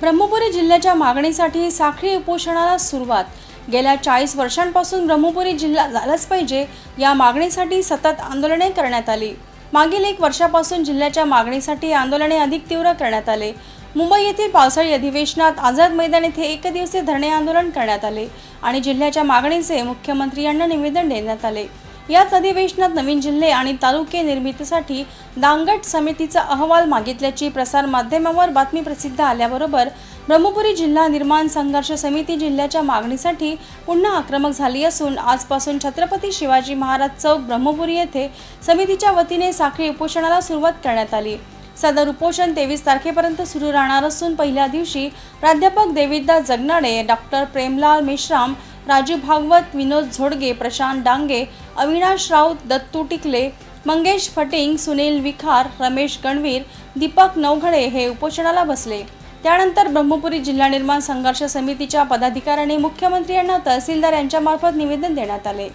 ब्रह्मपुरी जिल्ह्याच्या मागणीसाठी साखळी उपोषणाला सुरुवात. गेल्या चाळीस वर्षांपासून ब्रह्मपुरी जिल्हा झालाच पाहिजे या मागणीसाठी सतत आंदोलने करण्यात आली. मागील एक वर्षापासून जिल्ह्याच्या मागणीसाठी आंदोलने अधिक तीव्र करण्यात आले. मुंबई येथील पावसाळी अधिवेशनात आझाद मैदान येथे एकदिवसीय धरणे आंदोलन करण्यात आले आणि जिल्ह्याच्या मागणीचे मुख्यमंत्री यांना निवेदन देण्यात आले. याच अधिवेशनात नवीन जिल्हे आणि तालुके निर्मितीसाठी दांगट समितीचा अहवाल मागितल्याची प्रसारमाध्यमावर बातमी प्रसिद्ध आल्याबरोबर ब्रह्मपुरी जिल्हा निर्माण संघर्ष समिती जिल्ह्याच्या मागणीसाठी पुन्हा आक्रमक झाली असून आजपासून छत्रपती शिवाजी महाराज चौक ब्रह्मपुरी येथे समितीच्या वतीने साखळी उपोषणाला सुरुवात करण्यात आली. सदर उपोषण तेवीस तारखेपर्यंत सुरू राहणार असून पहिल्या दिवशी प्राध्यापक देविदास जगनाडे डॉक्टर प्रेमलाल मेश्राम राजू भागवत विनोद झोडगे प्रशांत डांगे अविनाश राऊत दत्तू टिकले मंगेश फटिंग सुनील विखार रमेश गणवीर दीपक नवघडे हे उपोषणाला बसले. त्यानंतर ब्रह्मपुरी जिल्हा निर्माण संघर्ष समितीच्या पदाधिकाऱ्यांनी मुख्यमंत्री यांना तहसीलदार यांच्यामार्फत निवेदन देण्यात आले.